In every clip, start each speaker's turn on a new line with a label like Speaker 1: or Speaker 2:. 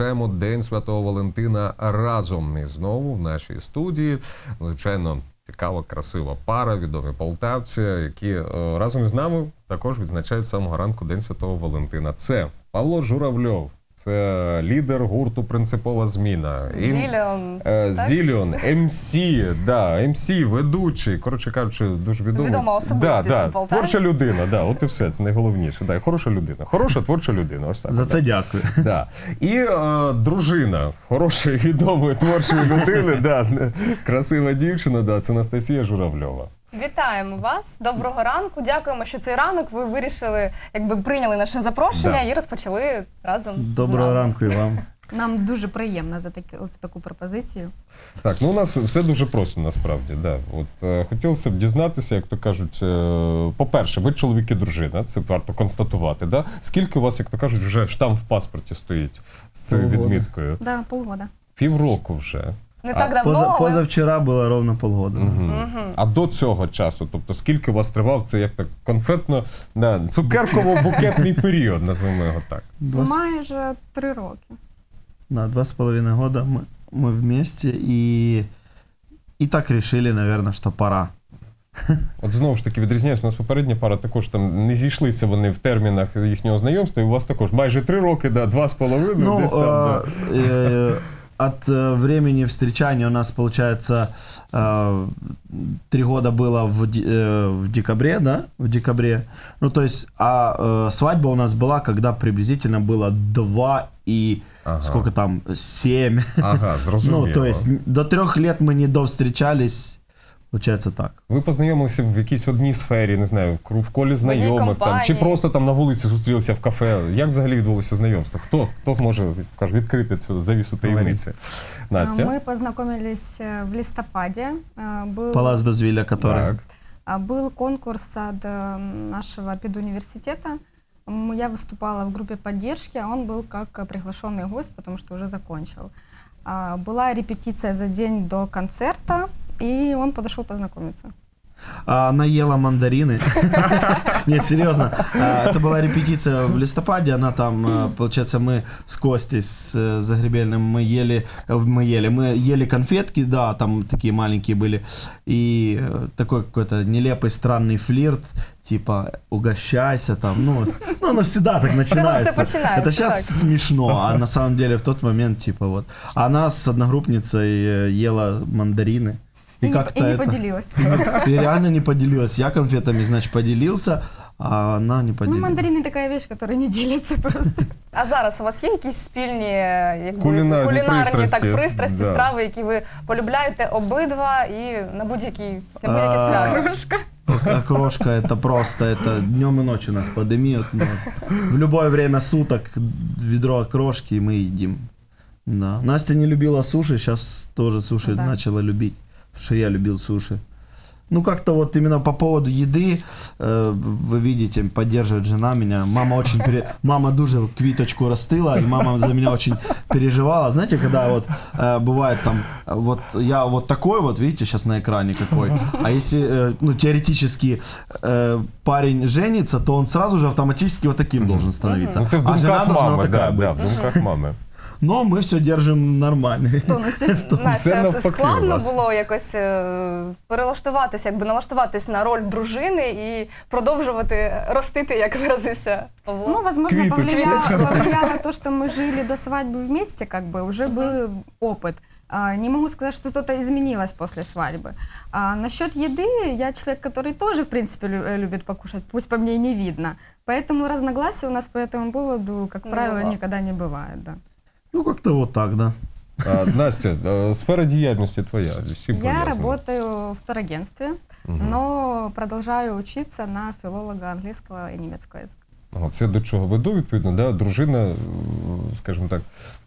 Speaker 1: Відзначаємо День Святого Валентина разом. І знову в нашій студії, звичайно, цікава, красива пара, відомі полтавці, які е, разом із нами також відзначають самого ранку День Святого Валентина. Це Павло Журавльов, це лідер гурту Принципова зміна.
Speaker 2: Зіліон.
Speaker 1: Е. Зіліон, МС, да, МС, ведучий, коротше кажучи, дуже відомий.
Speaker 2: Відома особистість
Speaker 1: да, да,
Speaker 2: Полтаві.
Speaker 1: Творча людина, да, от і все, це найголовніше. Да, хороша людина. Хороша творча людина. Ось так.
Speaker 3: За це
Speaker 1: да.
Speaker 3: дякую.
Speaker 1: Да. І е, дружина хорошої, відомої творчої людини, да, красива дівчина, да, це Анастасія Журавльова.
Speaker 2: Вітаємо вас. Доброго ранку. Дякуємо, що цей ранок ви вирішили, якби прийняли наше запрошення
Speaker 1: Да.
Speaker 2: і розпочали разом. з
Speaker 3: Доброго
Speaker 2: нами.
Speaker 3: ранку і вам.
Speaker 4: Нам дуже приємно за таки, за таку пропозицію.
Speaker 1: Так, ну у нас все дуже просто насправді. Да. От, е, хотілося б дізнатися, як то кажуть, е, по-перше, ви чоловік і дружина, це варто констатувати. Да? Скільки у вас, як то кажуть, вже штамп в паспорті стоїть з цією
Speaker 3: Полгода.
Speaker 1: відміткою?
Speaker 4: Да, полгода.
Speaker 1: Півроку вже.
Speaker 2: Не
Speaker 1: А,
Speaker 2: так давно,
Speaker 3: Поза,
Speaker 2: але
Speaker 3: позавчора було ровно полгода.
Speaker 1: Мгм. А до цього часу, тобто скільки у вас тривав це як так конфетно, да, цукерково-букетний період, назвемо його так.
Speaker 3: Два, с-
Speaker 4: Майже три роки.
Speaker 3: да, два с половиной года мы, мы вместе и, и так решили, наверное, что пора.
Speaker 1: От знову ж таки відрізняюсь, у нас попередня пара також там не зійшлися вони в термінах їхнього знайомства, і у вас також майже три роки, да, два з половиною,
Speaker 3: Ну,
Speaker 1: десь там. да.
Speaker 3: э, э, от э, времени встречания у нас, получается, э, три года было в, де- э, в декабре, да, в декабре. Ну, то есть, а э, свадьба у нас была, когда приблизительно было два и
Speaker 1: Ага.
Speaker 3: сколько там, семь.
Speaker 1: Ага, зрозуміло.
Speaker 3: Ну, то есть н- до трех лет мы не довстречались, получается так.
Speaker 1: Ви познайомилися в якійсь одній сфері, не знаю, в кру- в колі знайомих там,
Speaker 2: компанії.
Speaker 1: чи просто там на вулиці зустрілися в кафе. Як взагалі відбулося знайомство? Хто, хто може каже, відкрити цю завісу таємниці? Настя?
Speaker 4: Мы познакомились э, в листопаде. Э, Был,
Speaker 3: Палац Дозвиля, который...
Speaker 1: Так.
Speaker 4: а, был конкурс от э, нашего педуниверситета. М, Я выступала в группе поддержки, а он был как э, приглашенный гость, потому что уже закончил. А, Была репетиция за день до концерта, И он подошел познакомиться.
Speaker 3: А, Она ела мандарины. Нет, серьезно. А, Это была репетиция в листопаде. Она там, а, получается, мы с Костей, с э, Загребельным, мы ели, э, мы ели, мы ели конфетки, да, там такие маленькие были. И э, такой какой-то нелепый, странный флирт, типа, угощайся там. Ну, ну оно всегда так начинается. Это сейчас
Speaker 2: так.
Speaker 3: смешно, а на самом деле в тот момент, типа, вот. Она с одногруппницей ела мандарины.
Speaker 4: И, не,
Speaker 3: как-то
Speaker 4: и не
Speaker 3: это-
Speaker 4: поделилась.
Speaker 3: и реально не поделилась. Я конфетами, значит, поделился, а она не
Speaker 4: Ну,
Speaker 3: поделилась.
Speaker 4: мандарины такая вещь, которая не делится просто.
Speaker 2: А зараз у вас є якісь спільні е, якби,
Speaker 1: Кулінарні
Speaker 2: кулінарні
Speaker 1: пристрасті.
Speaker 2: так, пристрасті,
Speaker 1: Да.
Speaker 2: страви, які ви полюбляєте обидва і на будь-якій на будь-яке
Speaker 3: А,
Speaker 2: свято?
Speaker 4: Крошка.
Speaker 3: Окрошка это просто, это днем и ночью нас подымет. но В любое время суток ведро окрошки и мы едим. Да. Настя не любила суши, сейчас тоже суши
Speaker 4: Да.
Speaker 3: начала любить, потому что я любил суши. Ну, как-то вот именно по поводу еды, э, вы видите, поддерживает жена меня. Мама очень, пере... мама дуже квиточку растила, и мама за меня очень переживала. Знаете, когда вот э, бывает там, вот я вот такой вот, видите, сейчас на экране какой, а если, э, ну, теоретически э, парень женится, то он сразу же автоматически вот таким должен становиться.
Speaker 1: Ну,
Speaker 3: а жена должна
Speaker 1: мами,
Speaker 3: вот такая
Speaker 1: да,
Speaker 3: быть.
Speaker 1: да, в думках мами.
Speaker 3: Но мы все держим нормально.
Speaker 4: В тонусе.
Speaker 1: Все
Speaker 2: Настя,
Speaker 1: навпаки у
Speaker 2: складно
Speaker 1: вас.
Speaker 2: було якось е, перелаштуватися, якби налаштуватись на роль дружини і продовжувати ростити, як виразився Павло.
Speaker 4: Ну, возможно,
Speaker 1: Квиточки.
Speaker 4: повлияло, повлияло то, что мы жили до свадьбы вместе, как бы уже был опыт. А, Не могу сказать, что что-то изменилось после свадьбы. А насчет еды, я человек, который тоже, в принципе, лю- э, любит покушать, пусть по мне и не видно. Поэтому разногласий у нас по этому поводу, как
Speaker 2: Не
Speaker 4: правило,
Speaker 2: бывало.
Speaker 4: никогда не бывает. Да.
Speaker 3: Ну, как-то вот так, да.
Speaker 1: А, Настя, е, сфера діяльності твоя. з чим
Speaker 4: Я
Speaker 1: пов'язана?
Speaker 4: работаю в турагентстве,
Speaker 1: Мгм.
Speaker 4: но продолжаю учиться на филолога английского и немецкого языка.
Speaker 1: Ага, Це до чого веду, відповідно, да? дружина, е, скажімо так,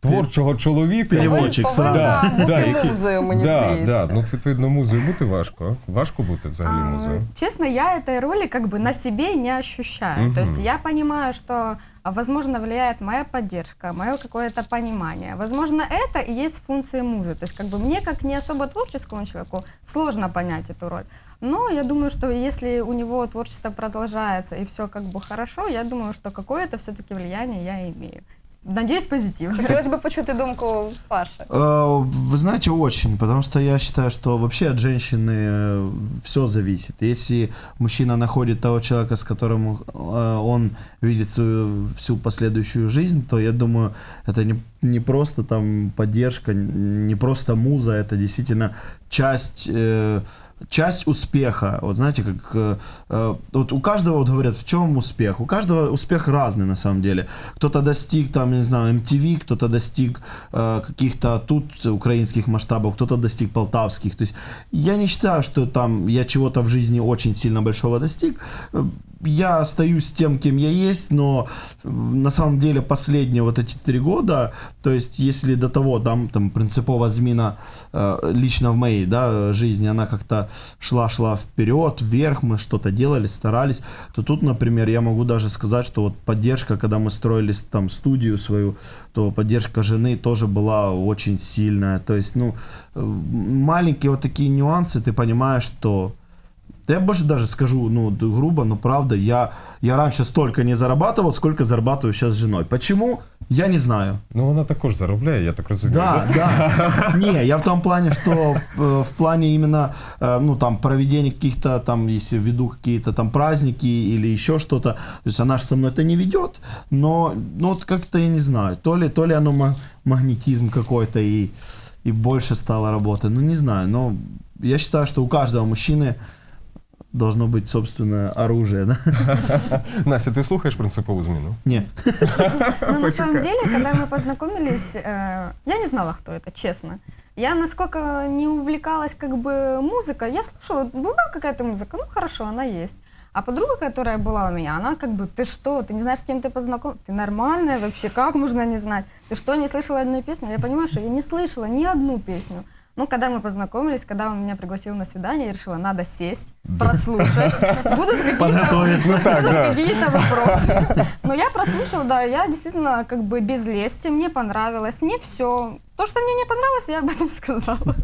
Speaker 1: творчого чоловіка.
Speaker 3: Переводчик
Speaker 2: Повинна
Speaker 3: сразу.
Speaker 2: бути
Speaker 1: Да, який-
Speaker 2: музою, мені
Speaker 1: да,
Speaker 2: здається.
Speaker 1: Да, ну, відповідно, музою бути важко. а? Важко бути взагалі
Speaker 4: А,
Speaker 1: музою.
Speaker 4: Честно, я этой роли как бы на себе не ощущаю. То есть
Speaker 1: Мгм.
Speaker 4: я понимаю, что, а, возможно, влияет моя поддержка, мое какое-то понимание. Возможно, это и есть функции музы. То есть как бы мне, как не особо творческому человеку, сложно понять эту роль. Но я думаю, что если у него творчество продолжается и все как бы хорошо, я думаю, что какое-то все-таки влияние я имею. Надеюсь, позитивно.
Speaker 2: Хотілося б почути думку Паши.
Speaker 3: Э, Вы знаете, очень, потому что я считаю, что вообще от женщины все зависит. Если мужчина находит того человека, с которым э, он видит свою всю последующую жизнь, то я думаю, это не, не просто там поддержка, не просто муза, это действительно часть э, часть успеха. Вот знаете, как э, э, вот у каждого вот говорят, в чем успех? У каждого успех разный на самом деле. Кто-то достиг там, не знаю, MTV, кто-то достиг э, каких-то тут украинских масштабов, кто-то достиг полтавских. То есть я не считаю, что там я чего-то в жизни очень сильно большого достиг. Я остаюсь тем, кем я есть, но на самом деле последние вот эти три года, то есть если до того там, там принципова зміна э, лично в моей да, жизни, она как-то шла-шла вперед, вверх, мы что-то делали, старались, то тут, например, я могу даже сказать, что вот поддержка, когда мы строили там студию свою, то поддержка жены тоже была очень сильная. То есть, ну, маленькие вот такие нюансы, ты понимаешь, что да я больше даже скажу, ну, д- грубо, но правда, я, я раньше столько не зарабатывал, сколько зарабатываю сейчас с женой. Почему? Я не знаю.
Speaker 1: Ну вона також заробляє, я так розумію.
Speaker 3: Да, да. Не, я в том плане, что э, в плане именно, э, ну, там, проведения каких-то, там, если веду какие-то там праздники или еще что-то, то есть она же со мной это не ведет, но, ну, вот как-то я не знаю, то ли, то ли оно ма- магнетизм какой-то и, и больше стало работать, ну, не знаю, но я считаю, что у каждого мужчины должно быть собственное оружие, да?
Speaker 1: Настя, ти слухаєш принципову зміну?
Speaker 3: Не.
Speaker 4: Ну, на самом деле, когда мы познакомились, э, я не знала, кто это, честно. Я насколько не увлекалась как бы музыкой, я слушала, была какая-то музыка, ну хорошо, она есть. А подруга, которая была у меня, она как бы, ты что, ты не знаешь, с кем ты познакомилась? Ты нормальная вообще, как можно не знать? Ты что, не слышала одной песни? Я понимаю, что я не слышала ни одну песню. Ну, когда мы познакомились, когда он меня пригласил на свидание, я решила, надо сесть, прослушать. Будут какие-то
Speaker 3: Подготовиться.
Speaker 1: Ну так,
Speaker 4: будут
Speaker 1: да.
Speaker 4: какие-то вопросы. Но я прослушала, да, я действительно как бы без лести, мне понравилось, не все. То, что мне не понравилось, я об этом сказала.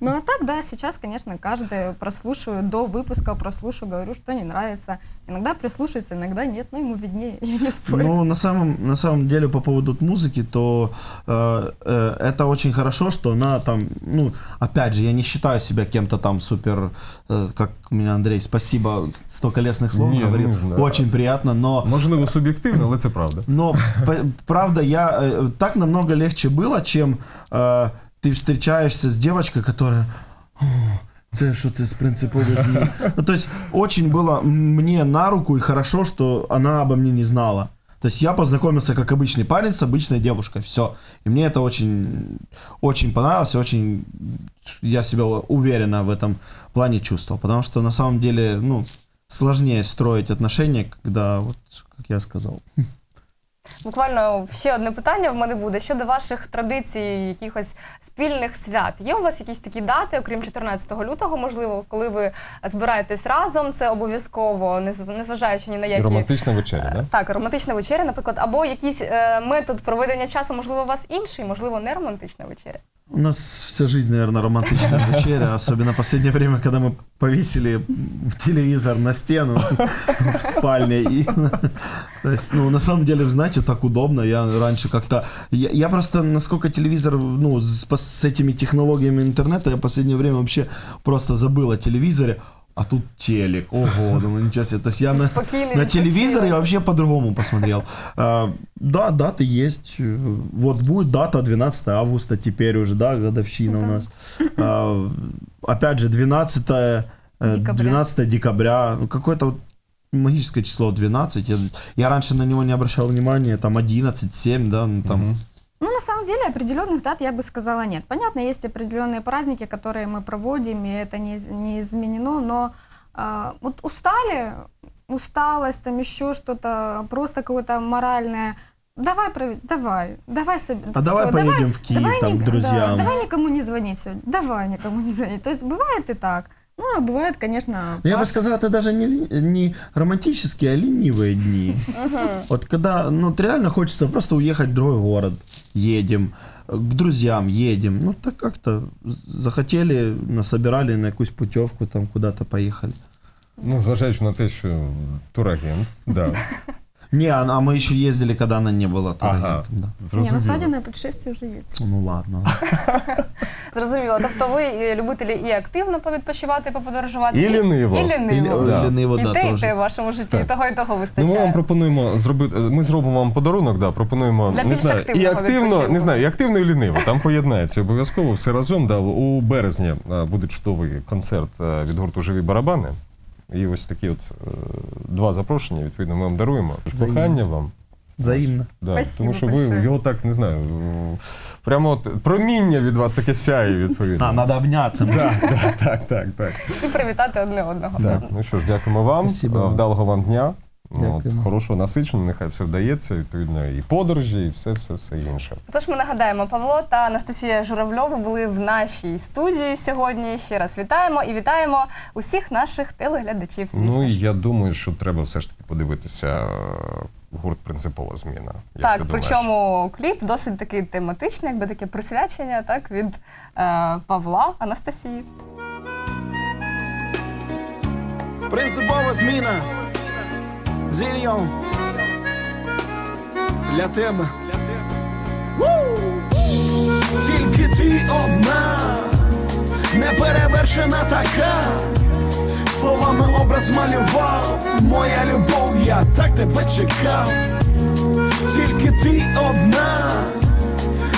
Speaker 4: Ну а так, да, сейчас, конечно, каждый прослушиваю, до выпуска прослушаю, говорю, что не нравится. Иногда прислушивается, иногда нет, но ему виднее, я не спорю.
Speaker 3: Ну, на самом, на самом деле, по поводу музыки, то э, э, это очень хорошо, что она там, ну, опять же, я не считаю себя кем-то там супер, э, как меня Андрей, спасибо, столько лестных слов
Speaker 1: Не,
Speaker 3: говорил,
Speaker 1: знаю.
Speaker 3: очень приятно, но
Speaker 1: Можливо, суб'єктивно, але це правда.
Speaker 3: но правда, я э, так намного легче было, чем э, ты встречаешься с девочкой, которая. «О, Це що це з принципової зміни? Ну, то есть, очень было мне на руку и хорошо, что она обо мне не знала. То есть я познакомился как обычный парень с обычной девушкой, все. И мне это очень, очень понравилось, очень я себя уверенно в этом плане чувствовал. Потому что на самом деле, ну, сложнее строить отношения, когда, вот, как я сказал,
Speaker 2: Буквально ще одне питання в мене буде щодо ваших традицій, якихось спільних свят. Є у вас якісь такі дати, окрім 14 лютого, можливо, коли ви збираєтесь разом? Це обов'язково, нез- незважаючи ні на які
Speaker 1: романтична вечеря, да?
Speaker 2: так, романтична вечеря, наприклад, або якийсь е, метод проведення часу, можливо, у вас інший, можливо, не романтична вечеря.
Speaker 3: У нас вся жизнь, наверное, романтичная вечеря, особенно в последнее время, когда мы повесили телевизор на стену в спальне. И, то есть, ну, на самом деле, знаете, так удобно. Я раньше как-то... Я, я просто, насколько телевизор, ну, с, пос- с этими технологиями интернета, я в последнее время вообще просто забыл о телевизоре. А тут телек. Ого, думаю, ничего себе. То есть я на, на телевизоре
Speaker 2: відпочинок.
Speaker 3: я вообще по-другому посмотрел. А, да, даты есть. Вот будет дата 12 августа теперь уже, да, годовщина у
Speaker 4: Да.
Speaker 3: нас. А, опять же, 12, э,
Speaker 4: Декабря.
Speaker 3: 12 декабря. Ну, какое-то вот магическое число 12. Я, я раньше на него не обращал внимания. Там 11, 7, да, ну, там.
Speaker 1: Мгм.
Speaker 4: Ну, на самом деле, определенных дат я бы сказала нет. Понятно, есть определенные праздники, которые мы проводим, и это не, не изменено, но а, вот устали, усталость, там еще что-то, просто какое-то моральное. Давай, давай, давай себе.
Speaker 3: А давай поедем в Киев, там,
Speaker 4: ни-
Speaker 3: к друзьям.
Speaker 4: да, давай никому не звонить сегодня. Давай никому не звонить. То есть бывает и так. Ну, а бывает, конечно.
Speaker 3: Ну, Я бы сказал, это даже не, не романтические, а ленивые дни. Вот когда, ну, реально хочется просто уехать в другой город, едем, к друзьям едем. Ну, так как-то захотели, насобирали на якусь путевку, там куда-то поехали.
Speaker 1: Ну, зважаючи на те, що турагент, да.
Speaker 5: Не, а, а мы еще ездили, когда она не была
Speaker 1: Ага,
Speaker 5: турагентом, да.
Speaker 4: Не,
Speaker 1: зрозуміло.
Speaker 4: свадебное путешествие уже есть.
Speaker 5: Ну ладно.
Speaker 2: Зрозуміло. Тобто ви е, любителі і активно повідпочивати, поподорожувати,
Speaker 1: І ліниво.
Speaker 2: І ліниво.
Speaker 1: Да.
Speaker 5: Лениво,
Speaker 2: І
Speaker 5: да,
Speaker 2: те, і те в вашому житті,
Speaker 1: Так.
Speaker 2: і того, і того
Speaker 1: Ну,
Speaker 2: вистачає.
Speaker 1: ми вам пропонуємо зробити. Ми зробимо вам подарунок, да, пропонуємо
Speaker 2: Для
Speaker 1: не
Speaker 2: більш
Speaker 1: знаю, і
Speaker 2: активного
Speaker 1: активно,
Speaker 2: відпочинку.
Speaker 1: не знаю, і активно, і ліниво. Там поєднається обов'язково все разом. Да, у березні е, буде чудовий концерт е, від гурту Живі барабани. І ось такі от е, два запрошення, відповідно, ми вам даруємо.
Speaker 5: Взаємно.
Speaker 1: Кохання вам.
Speaker 5: Взаимно.
Speaker 1: Да,
Speaker 2: Спасибо
Speaker 1: тому що ви
Speaker 2: большое.
Speaker 1: його так не знаю. Прямо от проміння від вас таке сяє, відповідно.
Speaker 5: А, надо обняться.
Speaker 1: Да, да, так, так, так.
Speaker 2: І привітати одне одного.
Speaker 1: Так, ну що ж, дякуємо вам.
Speaker 5: Спасибо
Speaker 1: Е,
Speaker 5: вам.
Speaker 1: Вдалого вам дня. Ну. От, хорошого насичення, нехай все вдається, відповідно, і подорожі, і все, все, все інше.
Speaker 2: Тож ми нагадаємо, Павло та Анастасія Журавльова були в нашій студії сьогодні. Ще раз вітаємо і вітаємо усіх наших телеглядачів. Звісно
Speaker 1: Ну і я думаю, що треба все ж таки подивитися е, гурт принципова зміна. Як
Speaker 2: Так, причому кліп досить такий тематичний, якби таке присвячення, так від е, Павла Анастасії.
Speaker 3: Принципова зміна. Зільйон. Для тебе. Тільки ти одна, неперевершена така. Словами образ малював, моя любов, я так тебе чекав. Тільки ти одна,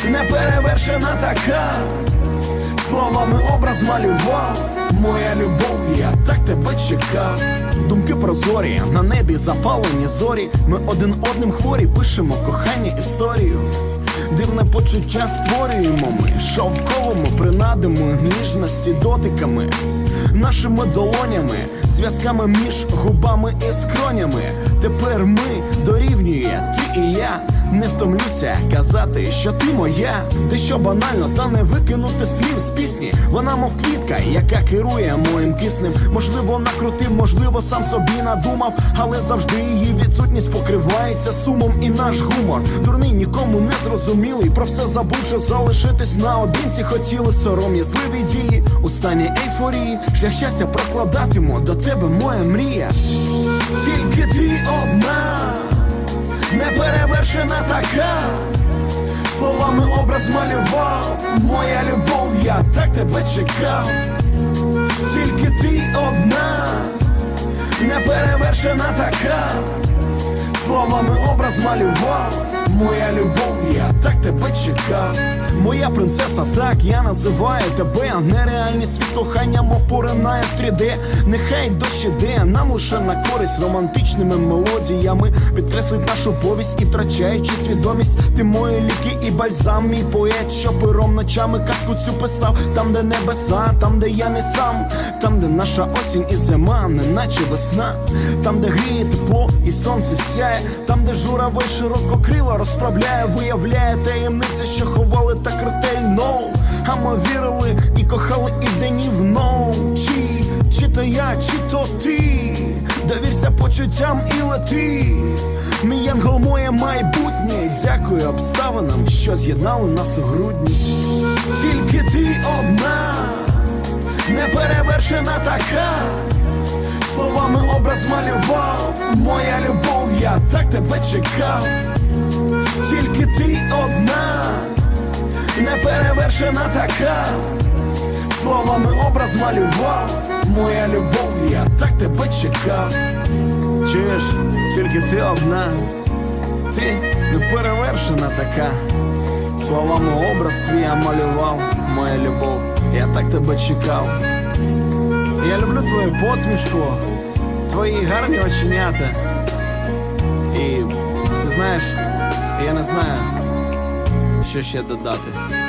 Speaker 3: неперевершена така. Словами образ малював, моя любов, я так тебе чекав. Думки прозорі, на небі запалені зорі. Ми один одним хворі пишемо кохання історію. Дивне почуття створюємо ми шовковими принадами ніжності дотиками, нашими долонями, зв'язками між губами і скронями. Тепер ми дорівнює ти і я. Не втомлюся казати, що ти моя, ти що банально, та не викинути слів з пісні. Вона, мов квітка, яка керує моїм киснем. Можливо, накрутив, можливо, сам собі надумав, але завжди її відсутність покривається сумом і наш гумор. Дурний нікому не зрозумілий. Про все забувши залишитись наодинці, хотіли сором'язливі дії у стані ейфорії. Шлях щастя прокладатиму до тебе моя мрія. Тільки ти одна неперевершена така. Словами образ малював, моя любов, я так тебе чекав. Тільки ти одна, неперевершена така. Словами образ малював, моя любов, я так тебе чекав. Моя принцеса, так я називаю тебе. Нереальний світ кохання, мов поринає в 3D. Нехай дощ іде, нам лише на користь романтичними мелодіями. Підкреслить нашу повість і втрачаючи свідомість. Ти мої ліки і бальзам, мій поет, що пером ночами казку цю писав. Там, де небеса, там, де я не сам, там, де наша осінь і зима, неначе весна, там, де гріє тепло і сонце сяє, там, де журавель ширококрила розправляє, виявляє таємниці, що ховали так ретельно. А ми вірили і кохали і вдень, і вночі. Чи то я, чи то ти, довірся почуттям і лети. Мій янгол моє майбутнє, дякую обставинам, що з'єднали нас у грудні. Тільки ти одна, неперевершена така. Словами образ малював, моя любов, я так тебе чекав. Тільки ти одна, неперевершена така. Словами образ малював, моя любов, я так тебе чекав. Чуєш, тільки ти одна, ти неперевершена така. Словами образ твій я малював, моя любов, я так тебе чекав. Я люблю твою посмішку, твої гарні оченята. І ти знаєш, я не знаю, що ще додати.